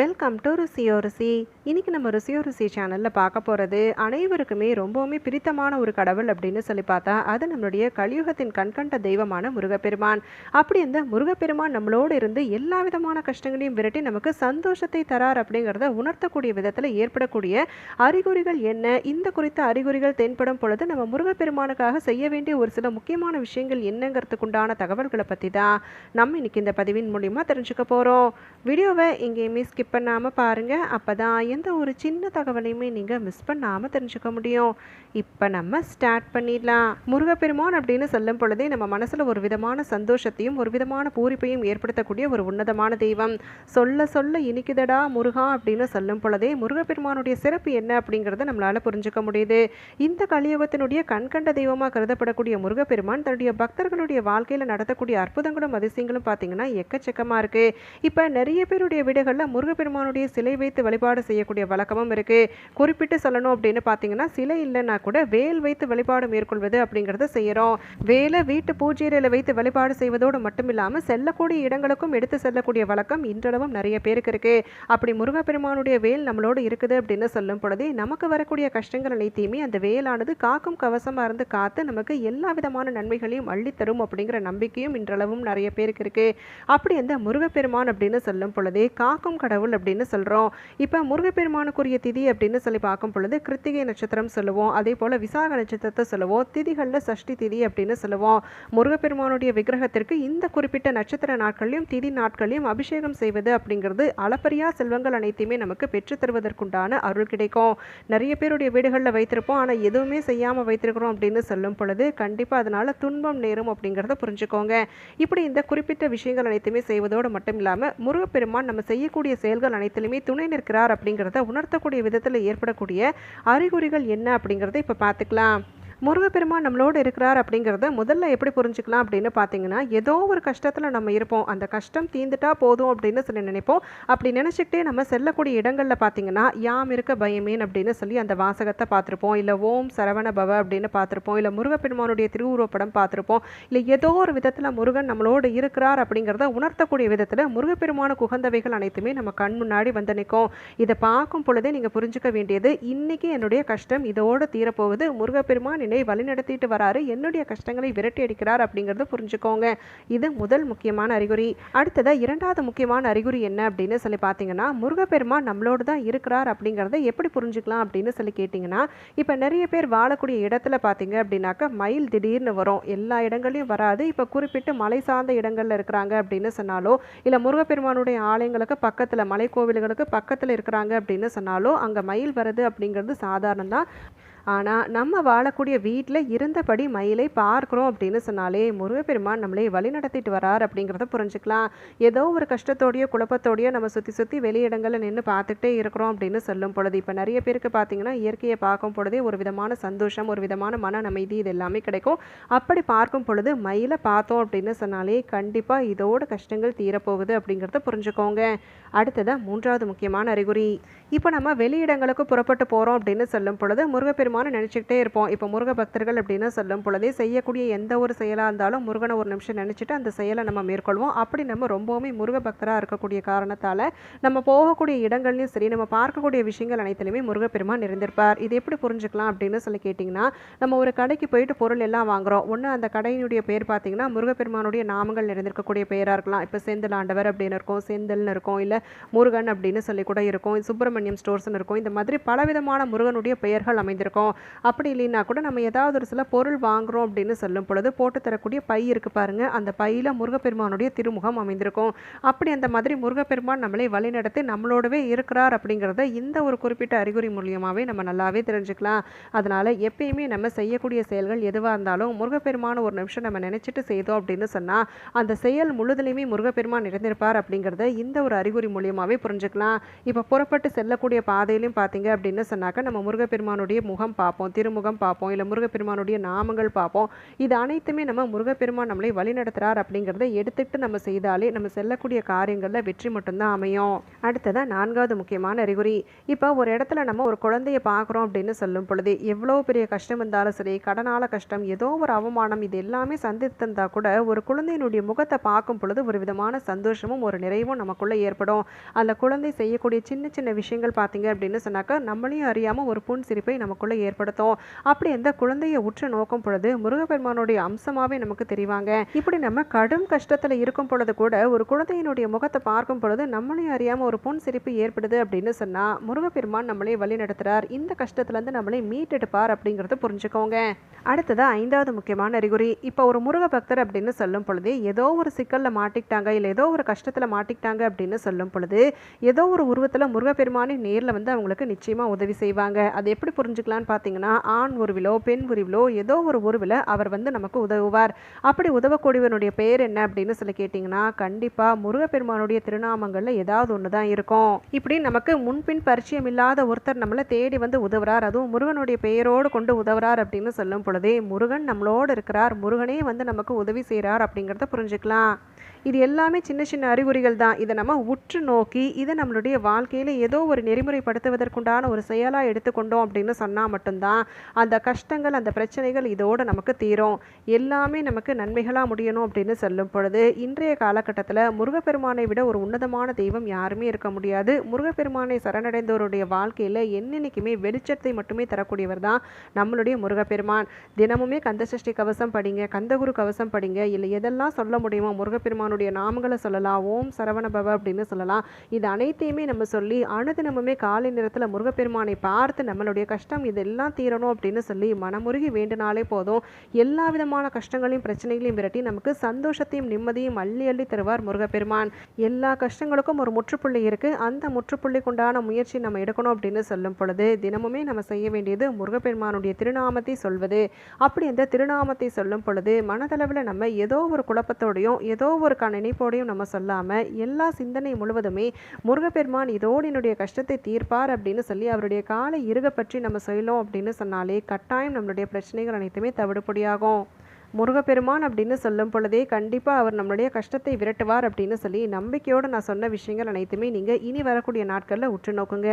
Welcome to ருசியோ ருசி. இன்னைக்கு நம்ம ருசியோ ருசி சேனலில் பார்க்க போகிறது அனைவருக்குமே ரொம்பவுமே பிடித்தமான ஒரு கடவுள் அப்படின்னு சொல்லி பார்த்தா அது நம்மளுடைய கலியுகத்தின் கண்கண்ட தெய்வமான முருகப்பெருமான். அப்படி இந்த முருகப்பெருமான் நம்மளோடு இருந்து எல்லா விதமான கஷ்டங்களையும் விரட்டி நமக்கு சந்தோஷத்தை தரார் அப்படிங்கிறத உணர்த்தக்கூடிய விதத்தில் ஏற்படக்கூடிய அறிகுறிகள் என்ன இந்த குறித்த அறிகுறிகள் தென்படும் பொழுது நம்ம முருகப்பெருமானுக்காக செய்ய வேண்டிய ஒரு சில முக்கியமான விஷயங்கள் என்னங்கிறதுக்குண்டான தகவல்களை பற்றி தான் நம்ம இன்னைக்கு இந்த பதிவின் மூலிமா தெரிஞ்சுக்க போகிறோம் வீடியோவை எங்கேயுமே ஸ்கிப் பண்ணாமல் பாருங்கள் அப்போ தான் எந்த ஒரு சின்ன தகவலையுமே நீங்கள் மிஸ் பண்ணாமல் தெரிஞ்சுக்க முடியும். இப்போ நம்ம ஸ்டார்ட் பண்ணிடலாம். முருகப்பெருமான் அப்படின்னு சொல்லும் பொழுதே நம்ம மனசில் ஒரு விதமான சந்தோஷத்தையும் ஒரு விதமான பூரிப்பையும் ஏற்படுத்தக்கூடிய ஒரு உன்னதமான தெய்வம். சொல்ல சொல்ல இனிக்குதடா முருகா அப்படின்னு சொல்லும் பொழுதே முருகப்பெருமானுடைய சிறப்பு என்ன அப்படிங்கிறத நம்மளால் புரிஞ்சுக்க முடியுது. இந்த கலியுகத்தினுடைய கண்கண்ட தெய்வமாக கருதப்படக்கூடிய முருகப்பெருமான் தன்னுடைய பக்தர்களுடைய வாழ்க்கையில் நடத்தக்கூடிய அற்புதங்களும் அதிசயங்களும் பார்த்தீங்கன்னா எக்கச்சக்கமாக இருக்குது இப்போ நிறைய பேருடைய வீடுகளில் முருகப்பெருமானுடைய சிலை வைத்து வழிபாடு செய்யக்கூடிய வழக்கமும் இருக்குது குறிப்பிட்டு சொல்லணும் அப்படின்னு பார்த்தீங்கன்னா சிலை இல்லைன்னா கூட வேல் வைத்து வழிபாடு மேற்கொள்வது அப்படிங்கிறத செய்கிறோம் வேலை வீட்டு பூஜையில் வைத்து வழிபாடு செய்வதோடு மட்டும் இல்லாமல் செல்லக்கூடிய இடங்களுக்கும் எடுத்து செல்லக்கூடிய வழக்கம் இன்றளவும் நிறைய பேருக்கு இருக்குது அப்படி முருகப்பெருமானுடைய வேல் நம்மளோடு இருக்குது அப்படின்னு சொல்லும் பொழுதே நமக்கு வரக்கூடிய கஷ்டங்கள் அனைத்தையுமே அந்த வேலானது காக்கும் கவசமாக இருந்து காத்து நமக்கு எல்லா விதமான நன்மைகளையும் அள்ளித்தரும் அப்படிங்கிற நம்பிக்கையும் இன்றளவும் நிறைய பேருக்கு இருக்குது அப்படி அந்த முருகப்பெருமான் அப்படின்னு சொல்லும் பொழுதே காக்கும் கடவுள் கடவுள் அப்படின்னு சொல்கிறோம் இப்போ முருகப்பெருமானுக்குரிய திதி அப்படின்னு சொல்லி பார்க்கும் பொழுது கிருத்திகை நட்சத்திரம் சொல்லுவோம். அதே போல் விசாக நட்சத்திரத்தை சொல்லுவோம். திதிகளில் சஷ்டி திதி அப்படின்னு சொல்லுவோம். முருகப்பெருமானுடைய விக்கிரகத்திற்கு இந்த குறிப்பிட்ட நட்சத்திர நாட்களையும் திதி நாட்களையும் அபிஷேகம் செய்வது அப்படிங்கிறது அளப்பரியா செல்வங்கள் அனைத்தையுமே நமக்கு பெற்று தருவதற்குண்டான அருள் கிடைக்கும். நிறைய பேருடைய வீடுகளில் வைத்திருப்போம். ஆனால் எதுவுமே செய்யாமல் வைத்திருக்கிறோம் அப்படின்னு சொல்லும் பொழுது கண்டிப்பாக அதனால் துன்பம் நேரும் அப்படிங்கிறத புரிஞ்சுக்கோங்க. இப்படி இந்த குறிப்பிட்ட விஷயங்கள் அனைத்துமே செய்வதோடு மட்டும் இல்லாமல் முருகப்பெருமான் நம்ம செய்யக்கூடிய செயல்கள் அனைத்திலுமே துணை நிற்கிறார் அப்படிங்கிறத உணர்த்தக்கூடிய விதத்தில் ஏற்படக்கூடிய அறிகுறிகள் என்ன அப்படிங்கிறத இப்போ பார்த்துக்கலாம். முருகப்பெருமான் நம்மளோடு இருக்கிறார் அப்படிங்கிறத முதல்ல எப்படி புரிஞ்சுக்கலாம் அப்படின்னு பார்த்தீங்கன்னா ஏதோ ஒரு கஷ்டத்தில் நம்ம இருப்போம். அந்த கஷ்டம் தீந்துட்டா போதும் அப்படின்னு சொல்லி நினைப்போம். அப்படி நினச்சிக்கிட்டே நம்ம செல்லக்கூடிய இடங்களில் பார்த்தீங்கன்னா யாம் இருக்க பயமேன் அப்படின்னு சொல்லி அந்த வாசகத்தை பார்த்துருப்போம். இல்லை ஓம் சரவண பவ அப்படின்னு பார்த்துருப்போம். இல்லை முருகப்பெருமானுடைய திருவுருவப்படம் பார்த்துருப்போம். இல்லை ஏதோ ஒரு விதத்தில் முருகன் நம்மளோடு இருக்கிறார் அப்படிங்கிறத உணர்த்தக்கூடிய விதத்தில் முருகப்பெருமானுக்கு உகந்தவைகள் அனைத்துமே நம்ம கண் முன்னாடி வந்து நிற்கும். இதை பார்க்கும் பொழுதே நீங்கள் புரிஞ்சுக்க வேண்டியது இன்னைக்கு என்னுடைய கஷ்டம் இதோடு தீரப்போகுது. முருகப்பெருமான் என்னை வழிநடத்திட்டு வராரு. என்னுடைய கஷ்டங்களை விரட்டி அடிக்கிறார் அப்படிங்கிறத புரிஞ்சுக்கோங்க. இது முதல் முக்கியமான அறிகுறி. அடுத்ததாக இரண்டாவது முக்கியமான அறிகுறி என்ன அப்படின்னு சொல்லி பார்த்தீங்கன்னா முருகப்பெருமான் நம்மளோடு தான் இருக்கிறார் அப்படிங்கிறத எப்படி புரிஞ்சுக்கலாம் அப்படின்னு சொல்லி கேட்டிங்கன்னா இப்போ நிறைய பேர் வாழக்கூடிய இடத்துல பார்த்தீங்க அப்படின்னாக்கா மயில் திடீர்னு வரும். எல்லா இடங்களையும் வராது. இப்போ குறிப்பிட்டு மலை சார்ந்த இடங்களில் இருக்கிறாங்க அப்படின்னு சொன்னாலோ இல்லை முருகப்பெருமானுடைய ஆலயங்களுக்கு பக்கத்தில் மலை கோவில்களுக்கு பக்கத்தில் இருக்கிறாங்க அப்படின்னு சொன்னாலோ அங்கே மயில் வருது அப்படிங்கிறது சாதாரணம் தான் ஆனால் நம்ம வாழக்கூடிய வீட்டில் இருந்தபடி மயிலை பார்க்குறோம் அப்படின்னு சொன்னாலே முருகப்பெருமான் நம்மளை வழி நடத்திட்டு வரார் அப்படிங்கிறத புரிஞ்சுக்கலாம். ஏதோ ஒரு கஷ்டத்தோடையோ குழப்பத்தோடையோ நம்ம சுற்றி சுற்றி வெளியிடங்களில் நின்று பார்த்துக்கிட்டே இருக்கிறோம் அப்படின்னு சொல்லும் பொழுது இப்போ நிறைய பேருக்கு பார்த்தீங்கன்னா இயற்கையை பார்க்கும் பொழுதே ஒரு விதமான சந்தோஷம் ஒரு விதமான மன அமைதி இது எல்லாமே கிடைக்கும். அப்படி பார்க்கும் பொழுது மயிலை பார்த்தோம் அப்படின்னு சொன்னாலே கண்டிப்பாக இதோட கஷ்டங்கள் தீரப்போகுது அப்படிங்கிறத புரிஞ்சுக்கோங்க. அடுத்ததாக மூன்றாவது முக்கியமான அறிகுறி. இப்போ நம்ம வெளியிடங்களுக்கு புறப்பட்டு போகிறோம் அப்படின்னு சொல்லும் பொழுது முருகப்பெருமானை நினச்சிக்கிட்டே இருப்போம். இப்போ முருக பக்தர்கள் அப்படின்னு சொல்லும் பொழுதே செய்யக்கூடிய எந்த ஒரு செயலாக இருந்தாலும் முருகனை ஒரு நிமிஷம் நினச்சிட்டு அந்த செயலை நம்ம மேற்கொள்வோம். அப்படி நம்ம ரொம்பவுமே முருக பக்தராக இருக்கக்கூடிய காரணத்தால் நம்ம போகக்கூடிய இடங்கள்லையும் சரி நம்ம பார்க்கக்கூடிய விஷயங்கள் அனைத்துலையுமே முருகப்பெருமான் நிறைந்திருப்பார். இது எப்படி புரிஞ்சுக்கலாம் அப்படின்னு சொல்லி கேட்டிங்கன்னா நம்ம ஒரு கடைக்கு போயிட்டு பொருள் எல்லாம் வாங்குகிறோம் ஒன்று அந்த கடையினுடைய பேர் பார்த்தீங்கன்னா முருகப்பெருமானுடைய நாமங்கள் நிறைந்திருக்கக்கூடிய பெயராக இருக்கலாம். இப்போ செந்தில் ஆண்டவர் அப்படின்னு இருக்கும் செந்தில்னு இருக்கும் இல்லை முருகன் அப்படின்னு சொல்லி கூட இருக்கும் சுப்பிரமணியம் ஸ்டோர்ஸ்னு இருக்கும். இந்த மாதிரி பலவிதமான முருகனுடைய பெயர்கள் அமைந்திருக்கும். அப்படி இல்லைன்னா கூட நம்ம ஏதாவது ஒரு சில பொருள் வாங்குறோம் அப்படின்னு சொல்லும் பொழுது போட்டு தரக்கூடிய பை இருக்கு பாருங்க. அந்த பையில் முருகப்பெருமானுடைய திருமுகம் அமைந்திருக்கும். அப்படி அந்த மாதிரி முருகப்பெருமான் நம்மளை வழிநடத்தி நம்மளோடவே இருக்கிறார் அப்படிங்கிறத இந்த ஒரு குறிப்பிட்ட அறிகுறி மூலியமாகவே நம்ம நல்லாவே தெரிஞ்சுக்கலாம். அதனால் எப்பயுமே நம்ம செய்யக்கூடிய செயல்கள் எதுவாக இருந்தாலும் முருகப்பெருமான ஒரு நிமிஷம் நம்ம நினச்சிட்டு செய்தோம் அப்படின்னு சொன்னால் அந்த செயல் முழுதிலையுமே முருகப்பெருமான் இறந்திருப்பார் அப்படிங்கிறத இந்த ஒரு அறிகுறி மூலியமாகவே புரிஞ்சுக்கலாம். இப்போ புறப்பட்டு செல்லக்கூடிய பாதையிலையும் பார்த்தீங்க அப்படின்னு சொன்னாக்க நம்ம முருகப்பெருமானுடைய முகம் பார்ப்போம் திருமுகம் பார்ப்போம் இல்லை முருகப்பெருமானுடைய நாமங்கள் பார்ப்போம். இது அனைத்துமே நம்ம முருகப்பெருமான் நம்மளை வழிநடத்துகிறார் அப்படிங்கிறத எடுத்துக்கிட்டு நம்ம செய்தாலே நம்ம செல்லக்கூடிய காரியங்களில் வெற்றி மட்டும்தான் அமையும். அடுத்ததாக நான்காவது முக்கியமான அறிகுறி. இப்போ ஒரு இடத்துல நம்ம ஒரு குழந்தைய பார்க்குறோம் அப்படின்னு சொல்லும் பொழுது எவ்வளோ பெரிய கஷ்டம் இருந்தாலும் சரி கடனால கஷ்டம் ஏதோ ஒரு அவமானம் இது எல்லாமே சந்தித்திருந்தா கூட ஒரு குழந்தையினுடைய முகத்தை பார்க்கும் பொழுது ஒரு விதமான சந்தோஷமும் ஒரு நிறைவும் நமக்குள்ளே ஏற்படும். அந்த குழந்தை செய்யக்கூடிய சின்ன சின்ன விஷயங்கள் பார்த்தீங்க அப்படின்னு சொன்னாக்கா நம்மளையும் அறியாமல் ஒரு புன் சிரிப்பை நமக்குள்ளே ஏற்படுத்தும். அப்படி அந்த குழந்தையை உற்று நோக்கும் பொழுது முருகப்பெருமானுடைய அம்சமாகவே நமக்கு தெரிவாங்க. இப்படி நம்ம கடும் கஷ்டத்தில் இருக்கும் பொழுது கூட ஒரு குழந்தையினுடைய முகத்தை பார்க்கும் பொழுது நம்மளையும் அறியாமல் ஒரு புன் சிரிப்பு ஏற்படுது அப்படின்னு சொன்னால் முருகப்பெருமான் நம்மளே வழி நடத்துகிறார் இந்த கஷ்டத்துலேருந்து நம்மளே மீட்டெடுப்பார் அப்படிங்கிறத புரிஞ்சுக்கோங்க. அடுத்தது ஐந்தாவது முக்கியமான அறிகுறி. இப்போ ஒரு முருக பக்தர் அப்படின்னு சொல்லும் பொழுது ஏதோ ஒரு சிக்கலில் மாட்டிக்கிட்டாங்க இல்லை ஏதோ ஒரு கஷ்டத்தில் மாட்டிக்கிட்டாங்க அப்படின்னு சொல்லும் பொழுது ஏதோ ஒரு உருவத்தில் முருகப்பெருமானே நேரில் வந்து அவங்களுக்கு நிச்சயமாக உதவி செய்வாங்க. அது எப்படி புரிஞ்சுக்கலான்னு பார்த்தீங்கன்னா ஆண் உருவிலோ பெண் உருவிலோ ஏதோ ஒரு உருவில் அவர் வந்து நமக்கு உதவுவார். அப்படி உதவக்கூடியவனுடைய பெயர் என்ன அப்படின்னு சொல்லி கேட்டிங்கன்னா கண்டிப்பாக முருகப்பெருமானுடைய திருநாமங்களில் ஏதாவது ஒன்று தான் இருக்கும். இப்படி நமக்கு முன்பின் பரிச்சயம் இல்லாத ஒருத்தர் நம்மளை தேடி வந்து உதவுறார். அதுவும் முருகனுடைய பெயரோடு கொண்டு உதவுறார் அப்படின்னு சொல்லும் பொழுதே முருகன் நம்மளோடு இருக்கிறார். முருகனே வந்து நமக்கு உதவி செய்கிறார் அப்படிங்கிறத புரிஞ்சுக்கலாம். இது எல்லாமே சின்ன சின்ன அறிகுறிகள் தான். இதை நம்ம உற்று நோக்கி இதை நம்மளுடைய வாழ்க்கையில் ஏதோ ஒரு நெறிமுறைப்படுத்துவதற்குண்டான ஒரு செயலாக எடுத்துக்கொண்டோம் அப்படின்னு சொன்னால் மட்டும்தான் அந்த கஷ்டங்கள் அந்த பிரச்சனைகள் இதோடு நமக்கு தீரும். எல்லாமே நமக்கு நன்மைகளாக முடியணும் அப்படின்னு சொல்லும் பொழுது இன்றைய காலகட்டத்தில் முருகப்பெருமானை விட ஒரு உன்னதமான தெய்வம் யாருமே இருக்க முடியாது. முருகப்பெருமானை சரணடைந்தவருடைய வாழ்க்கையில் என்னென்னைக்குமே வெளிச்சத்தை மட்டுமே தரக்கூடியவர் தான் நம்மளுடைய முருகப்பெருமான். தினமுமே கந்தசஷ்டி கவசம் படிங்க கந்தகுரு கவசம் படிங்க இல்லை எதெல்லாம் சொல்ல முடியுமோ அவருடைய நாமங்களை சொல்லலாம். ஓம் சரவண பவ அப்படின்னு சொல்லலாம். இது அனைத்தையுமே நம்ம சொல்லி அனுதினமுமே காலை நேரத்தில் முருகப்பெருமானை பார்த்து நம்மளுடைய கஷ்டம் இதெல்லாம் தீரணும் அப்படின்னு சொல்லி மனமுருகி வேண்டினாலே போதும். எல்லா விதமான கஷ்டங்களையும் பிரச்சனைகளையும் விரட்டி நமக்கு சந்தோஷத்தையும் நிம்மதியும் அள்ளி அள்ளி தருவார் முருகப்பெருமான். எல்லா கஷ்டங்களுக்கும் ஒரு முற்றுப்புள்ளி இருக்குது அந்த முற்றுப்புள்ளிக்குண்டான முயற்சி நம்ம எடுக்கணும் அப்படின்னு சொல்லும் பொழுது தினமுமே நம்ம செய்ய வேண்டியது முருகப்பெருமானுடைய திருநாமத்தை சொல்வது. அப்படி அந்த திருநாமத்தை சொல்லும் பொழுது மனதளவில் நம்ம ஏதோ ஒரு குழப்பத்தோடையும் ஏதோ ஒரு அதற்கான நினைப்போடையும் நம்ம சொல்லாமல் எல்லா சிந்தனை முழுவதுமே முருகப்பெருமான் இதோடு என்னுடைய கஷ்டத்தை தீர்ப்பார் அப்படின்னு சொல்லி அவருடைய காலை இருக பற்றி நம்ம சொல்லணும் அப்படின்னு சொன்னாலே கட்டாயம் நம்மளுடைய பிரச்சனைகள் அனைத்துமே தவிடுபடியாகும். முருகப்பெருமான் அப்படின்னு சொல்லும் பொழுதே கண்டிப்பாக அவர் நம்மளுடைய கஷ்டத்தை விரட்டுவார் அப்படின்னு சொல்லி நம்பிக்கையோடு நான் சொன்ன விஷயங்கள் அனைத்துமே நீங்கள் இனி வரக்கூடிய நாட்களில் உற்று நோக்குங்க.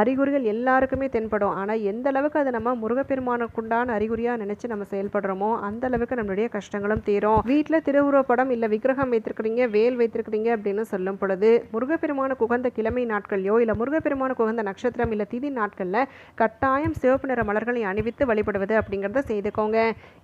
அறிகுறிகள் எல்லாருக்குமே தென்படும். ஆனால் எந்த அளவுக்கு அதை நம்ம முருகப்பெருமானுக்குண்டான அறிகுறியாக நினச்சி நம்ம செயல்படுறோமோ அந்த அளவுக்கு நம்மளுடைய கஷ்டங்களும் தீரும். வீட்டில் திருவுருவப்படம் இல்லை விக்கிரகம் வைத்திருக்கிறீங்க வேல் வைத்திருக்கிறீங்க அப்படின்னு சொல்லும் பொழுது முருகப்பெருமானுக்கு உகந்த கிழமை நாட்களையோ இல்லை முருகப்பெருமானுக்கு உகந்த நட்சத்திரம் இல்லை திதி நாட்களில் கட்டாயம் சிவப்பு நிற மலர்களை அணிவித்து வழிபடுவது அப்படிங்கிறத செய்துக்கோங்க.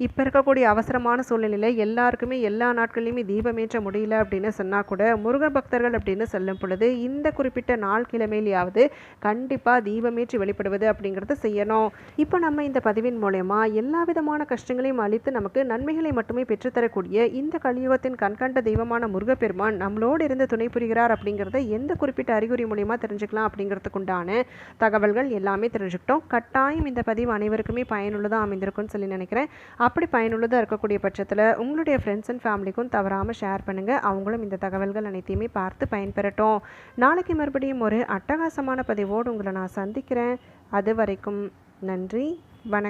இப்போ இருக்கக்கூடிய அவசரம் அவசரமான சூழ்நிலையில் எல்லாருக்குமே எல்லா நாட்கள்லையுமே தீபமேற்ற முடியல அப்படின்னு சொன்னால் கூட முருகன் பக்தர்கள் அப்படின்னு சொல்லும் பொழுது இந்த குறிப்பிட்ட நாள் கிழமையிலேயாவது கண்டிப்பாக தீபமேற்றி வெளிப்படுவது அப்படிங்கிறத செய்யணும். இப்போ நம்ம இந்த பதிவின் மூலயமா எல்லா விதமான கஷ்டங்களையும் அழித்து நமக்கு நன்மைகளை மட்டுமே பெற்றுத்தரக்கூடிய இந்த கலியுகத்தின் கண்கண்ட தெய்வமான முருகப்பெருமான் நம்மளோடு இருந்து துணை புரிகிறார் அப்படிங்கிறத எந்த குறிப்பிட்ட அறிகுறி மூலயமா தெரிஞ்சுக்கலாம் அப்படிங்கிறதுக்குண்டான தகவல்கள் எல்லாமே தெரிஞ்சுக்கிட்டோம். கட்டாயம் இந்த பதிவு அனைவருக்குமே பயனுள்ளதாக அமைந்திருக்கும்னு சொல்லி நினைக்கிறேன். அப்படி பயனுள்ளதாக இருக்கக்கூடிய பட்சத்தில் உங்களுடைய ஃப்ரெண்ட்ஸ் அண்ட் ஃபேமிலிக்கும் தவறாமல் ஷேர் பண்ணுங்கள் அவங்களும் இந்த தகவல்கள் அனைத்தையுமே பார்த்து பயன்பெறட்டும். நாளைக்கு மறுபடியும் ஒரு அட்டகாசமான பதிவோடு உங்களை நான் சந்திக்கிறேன். அது வரைக்கும் நன்றி வணக்கம்.